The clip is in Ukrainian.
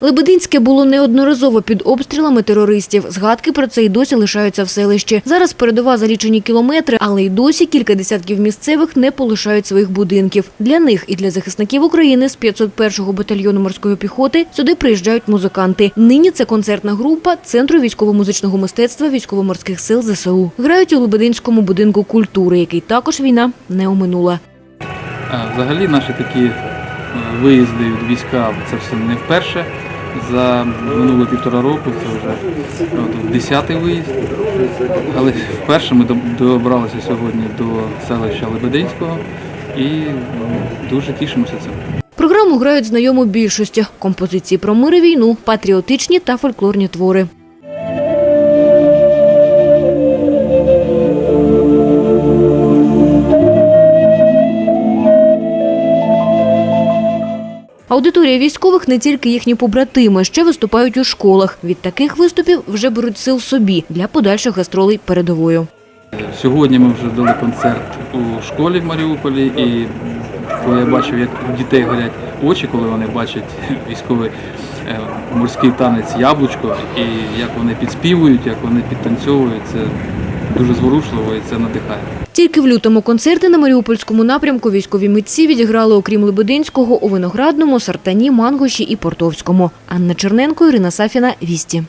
Лебединське було неодноразово під обстрілами терористів. Згадки про це й досі лишаються в селищі. Зараз передова за лічені кілометри, але й досі кілька десятків місцевих не полишають своїх будинків. Для них і для захисників України з 501-го батальйону морської піхоти сюди приїжджають музиканти. Нині це концертна група Центру військово-музичного мистецтва військово-морських сил ЗСУ. Грають у Лебединському будинку культури, який також війна не оминула. Взагалі наші такі виїзди від війська це все не вперше. За минулі півтора року це вже десятий виїзд. Але вперше ми добралися сьогодні до селища Лебединського і дуже тішимося цим. Програму грають знайому більшості – композиції про мир і війну, патріотичні та фольклорні твори. Аудиторія військових не тільки їхні побратими, ще виступають у школах. Від таких виступів вже беруть сил собі для подальших гастролей передовою. Сьогодні ми вже дали концерт у школі в Маріуполі, і коли я бачив, як у дітей горять очі, коли вони бачать військовий е, морський танець яблучко, і як вони підспівують, як вони підтанцьовують, це дуже зворушливо і це надихає. Тільки в лютому концерти на Маріупольському напрямку військові митці відіграли, окрім Лебединського, у Виноградному, Сартані, Мангоші і Портовському. Анна Черненко, Ірина Сафіна, Вісті.